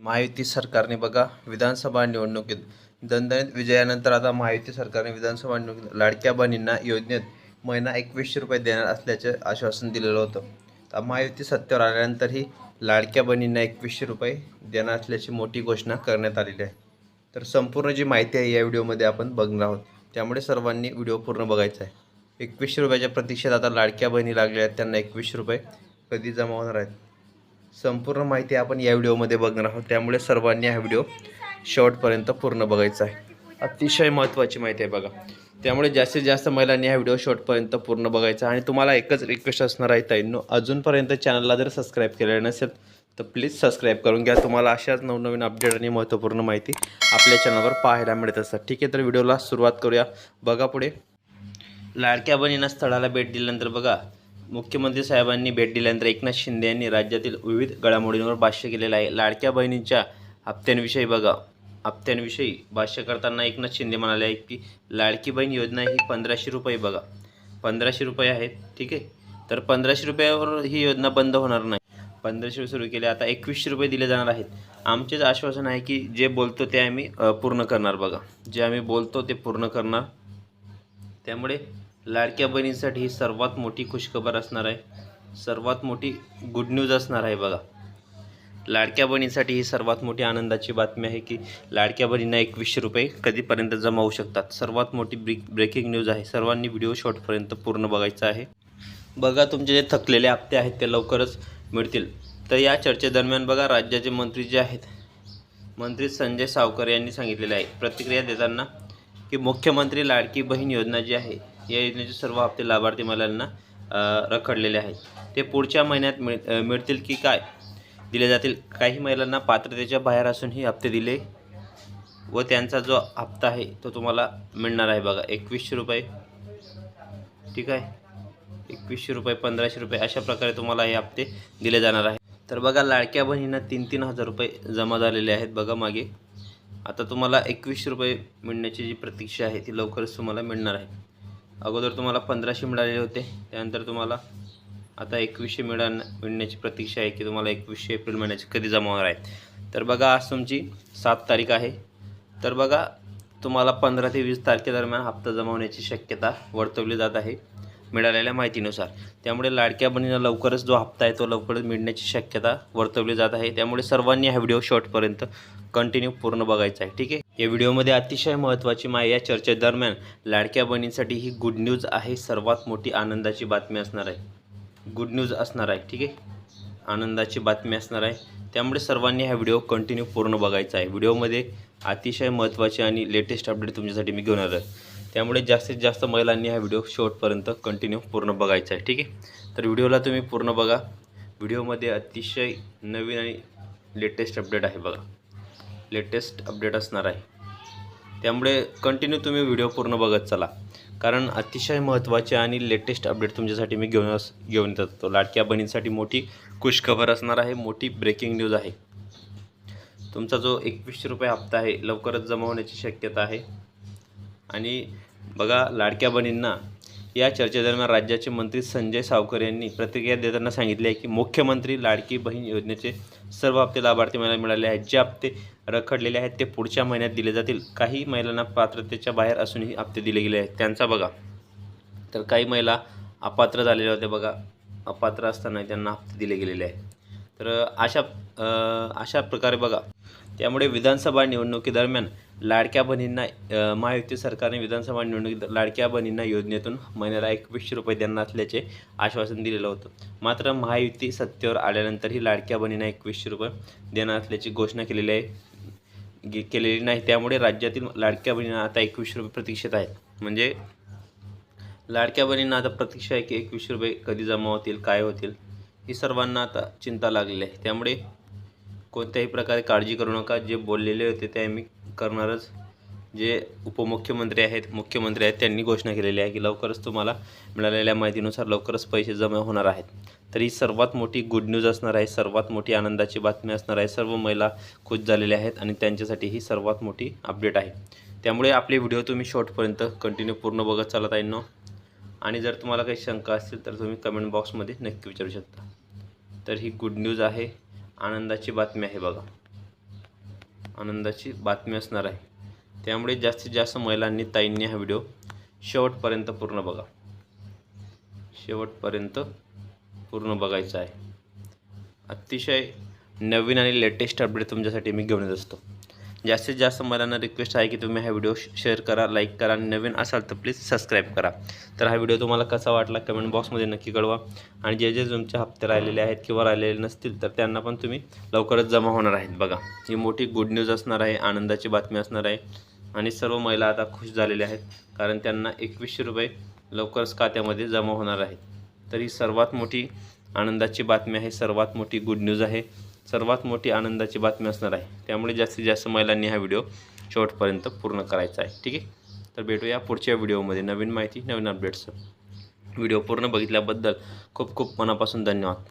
महायुती सरकारने बघा विधानसभा निवडणुकीत दणदणीत विजयानंतर आता महायुती सरकारने विधानसभा निवडणुकीत लाडक्या बहिणींना योजनेत महिना एकवीसशे रुपये देणार असल्याचे आश्वासन दिलेलं होतं. तर महायुती सत्तेवर आल्यानंतरही लाडक्या बहिणींना एकवीसशे रुपये देणार असल्याची मोठी घोषणा करण्यात आलेली आहे. तर संपूर्ण जी माहिती आहे या व्हिडिओमध्ये आपण बघणार आहोत. त्यामुळे सर्वांनी व्हिडिओ पूर्ण बघायचा आहे. एकवीसशे रुपयाच्या प्रतीक्षेत आता लाडक्या बहिणी लागल्या आहेत त्यांना एकवीसशे रुपये कधी जमा होणार आहेत? संपूर्ण माहिती आपण या व्हिडिओमध्ये बघणार आहोत. त्यामुळे सर्वांनी हा व्हिडिओ शेवटपर्यंत पूर्ण बघायचा आहे. अतिशय महत्त्वाची माहिती आहे बघा. त्यामुळे जास्तीत जास्त महिलांनी हा व्हिडिओ शेवटपर्यंत पूर्ण बघायचा आणि तुम्हाला एकच रिक्वेस्ट असणार आहे ताईंनो अजूनपर्यंत चॅनलला जर सबस्क्राईब केलेलं नसेल तर प्लीज सबस्क्राईब करून घ्या. तुम्हाला अशाच नवनवीन अपडेट आणि महत्त्वपूर्ण माहिती आपल्या चॅनलवर पाहायला मिळत असतात. ठीक आहे तर व्हिडिओला सुरुवात करूया. बघा पुढे. लाडक्या बहिणींना स्थळाला भेट दिल्यानंतर बघा मुख्यमंत्री साहेबांनी भेट दिल्यानंतर एकनाथ शिंदे यांनी राज्यातील विविध घडामोडींवर भाष्य केलेलं आहे. लाडक्या बहिणींच्या हप्त्यांविषयी बघा. हप्त्यांविषयी भाष्य करताना एकनाथ शिंदे म्हणाले आहे की लाडकी बहीण योजना ही पंधराशे रुपये बघा. पंधराशे रुपये आहेत ठीक आहे. तर पंधराशे रुपयावर ही योजना बंद होणार नाही. पंधराशे सुरू केले आता एकवीसशे रुपये दिले जाणार आहेत. आमचेच आश्वासन आहे की जे बोलतो ते आम्ही पूर्ण करणार बघा. जे आम्ही बोलतो ते पूर्ण करणार. त्यामुळे लाडक्या बहिणींसाठी ही सर्वात मोठी खुशखबर असणार आहे. सर्वात मोठी गुड न्यूज असणार आहे बघा. लाडक्या बहिणींसाठी ही सर्वात मोठी आनंदाची बातमी आहे की लाडक्या बहिणींना एकवीसशे रुपये कधीपर्यंत जमा होऊ शकतात. सर्वात मोठी ब्रेक ब्रेकिंग न्यूज आहे. सर्वांनी व्हिडिओ शॉर्टपर्यंत पूर्ण बघायचा आहे. बघा तुमचे जे थकलेले हप्ते आहेत ते लवकरच मिळतील. तर या चर्चेदरम्यान बघा राज्याचे मंत्री जे आहेत मंत्री संजय सावकर यांनी सांगितलेले आहे. प्रतिक्रिया देताना की मुख्यमंत्री लाडकी बहीण योजना जी आहे या योजनेचे सर्व हप्ते लाभार्थी महिलांना रखडलेले आहेत. ते पुढच्या महिन्यात मिळ मिळतील की काय? दिले जातील. काही महिलांना पात्रतेच्या बाहेर असूनही हप्ते दिले व त्यांचा जो हप्ता आहे तो तुम्हाला मिळणार आहे बघा. एकवीसशे रुपये. ठीक आहे? एकवीसशे रुपये पंधराशे रुपये अशा प्रकारे तुम्हाला हे हप्ते दिले जाणार आहे तर बघा लाडक्या बहिणींना तीन तीन हजार रुपये जमा झालेले आहेत बघा मागे. आता तुम्हाला एकवीसशे रुपये मिळण्याची जी प्रतीक्षा आहे ती लवकरच तुम्हाला मिळणार आहे. अगोदर तुम्हाला पंधराशे मिळालेले होते. त्यानंतर तुम्हाला आता एकवीसशे मिळा मिळण्याची प्रतीक्षा आहे की तुम्हाला एकवीसशे एप्रिल महिन्याची कधी जमा होणार आहे तर बघा आज तुमची सात तारीख आहे. तर बघा तुम्हाला पंधरा ते वीस तारखेदरम्यान हप्ता जमा होण्याची शक्यता वर्तवली जात आहे मिळालेल्या माहितीनुसार. त्यामुळे लाडक्या बहिणीला लवकरच जो हप्ता आहे तो लवकरच मिळण्याची शक्यता वर्तवली जात आहे. त्यामुळे सर्वांनी हा व्हिडिओ शॉर्टपर्यंत कंटिन्यू पूर्ण बघायचा आहे. ठीक आहे? या व्हिडिओमध्ये अतिशय महत्त्वाची माहिती या चर्चेदरम्यान लाडक्या बहिणींसाठी ही गुड न्यूज आहे. सर्वात मोठी आनंदाची बातमी असणार आहे. गुड न्यूज असणार आहे ठीक आहे? आनंदाची बातमी असणार आहे. त्यामुळे सर्वांनी हा व्हिडिओ कंटिन्यू पूर्ण बघायचा आहे. व्हिडिओमध्ये अतिशय महत्त्वाचे आणि लेटेस्ट अपडेट तुमच्यासाठी मी घेऊन आलो आहे. त्यामुळे जास्तीत जास्त महिलांनी हा व्हिडिओ शेवटपर्यंत कंटिन्यू पूर्ण बघायचा आहे ठीक आहे? तर व्हिडिओला तुम्ही पूर्ण बघा. व्हिडिओमध्ये अतिशय नवीन आणि लेटेस्ट अपडेट आहे बघा. लेटेस्ट अपडेट असणार आहे. त्यामुळे कंटिन्यू तुम्ही व्हिडिओ पूर्ण बघत चला. कारण अतिशय महत्त्वाचे आणि लेटेस्ट अपडेट तुमच्यासाठी मी घेऊन अस घेऊन येत असतो लाडक्या बहिणींसाठी मोठी खुशखबर असणार आहे. मोठी ब्रेकिंग न्यूज आहे. तुमचा जो एकवीसशे रुपये हप्ता आहे लवकरच जमा होण्याची शक्यता आहे. आणि बघा लाडक्या बहिणींना या चर्चेदरम्यान राज्याचे मंत्री संजय सावकर यांनी प्रतिक्रिया देताना सांगितले आहे की मुख्यमंत्री लाडकी बहीण योजनेचे सर्व हप्ते लाभार्थी मला मिळाले आहेत. जे हप्ते रखडलेले आहेत. ते पुढच्या महिन्यात दिले जातील. काही महिलांना पात्रतेच्या बाहेर असूनही हप्ते दिले गेले आहेत. त्यांचा बघा. तर काही महिला अपात्र झालेल्या होत्या बघा. अपात्र असताना त्यांना हप्ते दिले गेलेले आहेत. तर अशा अशा प्रकारे बघा. त्यामुळे विधानसभा निवडणुकीदरम्यान लाडक्या बहिणींना महायुती सरकारने विधानसभा निवडणुकीत लाडक्या बहिणींना योजनेतून महिन्याला एकवीसशे रुपये देणार असल्याचे आश्वासन दिलेलं होतं. मात्र महायुती सत्तेवर आल्यानंतरही लाडक्या बहिणींना एकवीसशे रुपये देणार असल्याची घोषणा केलेली आहे. गे- केलेली नाही. त्यामुळे राज्यातील लाडक्या बहिणींना आता एकवीसशे रुपये प्रतीक्षित आहेत. म्हणजे लाडक्या बहिणींना आता प्रतीक्षा आहे की एकवीसशे रुपये कधी जमा होतील काय होतील ही सर्वांना आता चिंता लागलेली आहे. त्यामुळे कोणत्याही प्रकारे काळजी करू नका. जे बोललेले होते ते आम्ही करणारच जे उपमुख्यमंत्री आहेत मुख्यमंत्री आहेत त्यांनी घोषणा केलेली आहे की लवकरच तुम्हाला मिळालेल्या माहितीनुसार लवकरच पैसे जमा होणार आहेत. तर ही सर्वात मोठी गुड न्यूज असणार आहे सर्वात मोठी आनंदाची बातमी असणार आहे. सर्व महिला खुश झालेल्या आहेत आणि त्यांच्यासाठी ही सर्वात मोठी अपडेट आहे. त्यामुळे आपले व्हिडिओ तुम्ही शॉर्टपर्यंत कंटिन्यू पूर्ण बघत चालत आहे ना? आणि जर तुम्हाला काही शंका असतील तर तुम्ही कमेंट बॉक्समध्ये नक्की विचारू शकता. तर ही गुड न्यूज आहे आनंदाची बातमी आहे बघा. आनंदाची बातमी असणार आहे. त्यामुळे जास्तीत जास्त महिलांनी ताईंनी हा व्हिडिओ शेवटपर्यंत पूर्ण बघा. शेवटपर्यंत पूर्ण बघायचं आहे. अतिशय नवीन आणि लेटेस्ट अपडेट तुमच्यासाठी मी घेऊन येत असतो. जास्तीत जास्त महिलांना रिक्वेस्ट आहे की तुम्ही हा व्हिडिओ शेअर करा लाईक करा आणि नवीन असाल तर प्लीज सबस्क्राईब करा. तर हा व्हिडिओ तुम्हाला कसा वाटला कमेंट बॉक्समध्ये नक्की कळवा. आणि जे जे तुमचे हप्ते राहिलेले आहेत किंवा राहिलेले नसतील तर त्यांना पण तुम्ही लवकरच जमा होणार आहेत बघा. ही मोठी गुड न्यूज असणार आहे आनंदाची बातमी असणार आहे. आणि सर्व महिला आता खुश झालेल्या आहेत कारण त्यांना एकवीसशे रुपये लवकरच खात्यामध्ये जमा होणार आहेत तर ही सर्वात मोठी आनंदाची बातमी आहे सर्वात मोठी गुड न्यूज आहे सर्वात मोठी आनंदाची बातमी असणार आहे. त्यामुळे जास्तीत जास्त महिलांनी हा व्हिडिओ शेवटपर्यंत पूर्ण करायचा आहे ठीक आहे? तर भेटूया पुढच्या व्हिडिओमध्ये नवीन माहिती नवीन अपडेट्स व्हिडिओ पूर्ण बघितल्याबद्दल खूप खूप मनापासून धन्यवाद.